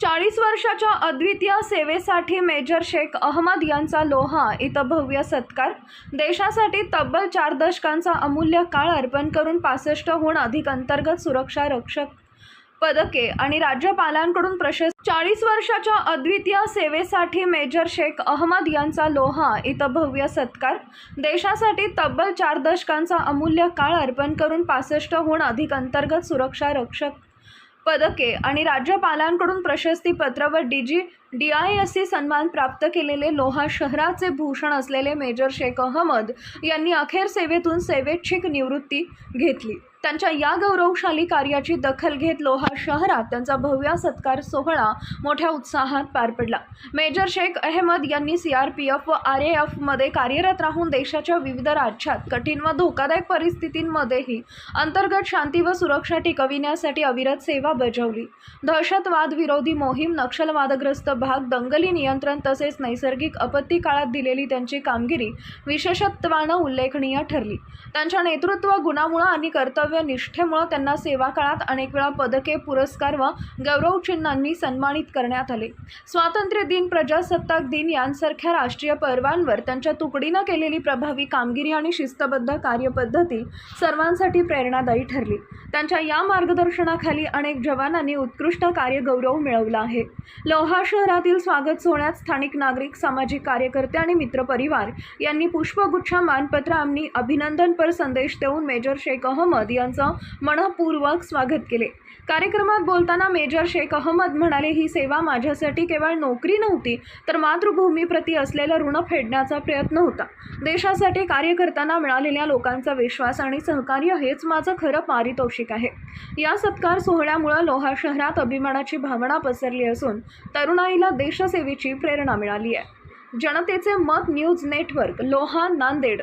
चाळीस वर्षाच्या अद्वितीय सेवेसाठी मेजर शेख अहमद यांचा लोहा इथं भव्य सत्कार. देशासाठी तब्बल चार दशकांचा अमूल्य काळ अर्पण करून पासष्टहून अधिक अंतर्गत सुरक्षा रक्षक पदके आणि राज्यपालांकडून प्रशस्त. चाळीस वर्षाच्या अद्वितीय सेवेसाठी मेजर शेख अहमद यांचा लोहा इथं भव्य सत्कार. देशासाठी तब्बल चार दशकांचा अमूल्य काळ अर्पण करून पासष्टहून अधिक अंतर्गत सुरक्षा रक्षक पदके आणि राज्यपालांकडून प्रशस्तीपत्र व D G D I S C सन्मान प्राप्त केलेले लोहा शहराचे भूषण असलेले मेजर शेख अहमद यांनी अखेर सेवेतून सेवेच्छिक निवृत्ती घेतली. त्यांच्या या गौरवशाली कार्याची दखल घेत लोहा शहरात त्यांचा भव्य सत्कार सोहळा मोठ्या उत्साहात पार पडला. मेजर शेख अहमद यांनी सी आर पी एफ व आर ए एफमध्ये कार्यरत राहून देशाच्या विविध राज्यात कठीण व धोकादायक परिस्थितींमध्येही अंतर्गत शांती व सुरक्षा टिकविण्यासाठी अविरत सेवा बजावली. दहशतवाद विरोधी मोहीम नक्षलवादग्रस्त भाग दंगली नियंत्रण तसेच नैसर्गिक आपत्ती काळात दिलेली त्यांची कामगिरी विशेषत्वानं उल्लेखनीय ठरली. त्यांच्या नेतृत्व गुणामुळं आणि कर्तव्य निष्ठेमुळं त्यांना सेवा काळात अनेक वेळा पदके पुरस्कार व गौरवचिन्हांनी सन्मानित करण्यात आले. स्वातंत्र्य दिन प्रजासत्ताक दिन यांसारख्या राष्ट्रीय पर्वांवर त्यांच्या तुकडीनं केलेली प्रभावी कामगिरी आणि शिस्तबद्ध कार्यपद्धती सर्वांसाठी प्रेरणादायी ठरली. त्यांच्या या मार्गदर्शनाखाली अनेक जवानांनी उत्कृष्ट कार्यगौरव मिळवला आहे. लोहा शहरातील स्वागत सोहळ्यात स्थानिक नागरिक सामाजिक कार्यकर्ते आणि मित्रपरिवार यांनी पुष्पगुच्छ मानपत्र आणि अभिनंदनपर संदेश देऊन मेजर शेख अहमद यांचं मनपूर्वक स्वागत केले. कार्यक्रमात बोलताना मेजर शेख अहमद म्हणाले ही सेवा माझ्यासाठी केवळ नोकरी नव्हती तर मातृभूमीप्रती असलेलं ऋण फेडण्याचा प्रयत्न होता. देशासाठी कार्य करताना मिळालेल्या लोकांचा विश्वास आणि सहकार्य हेच माझं खरं पारितोषिक आहे. या सत्कार सोहळ्यामुळं लोहा शहरात अभिमानाची भावना पसरली असून तरुणाई महिला देशसेवेची प्रेरणा मिळाली आहे. जनतेचे मत न्यूज नेटवर्क लोहा नांदेड.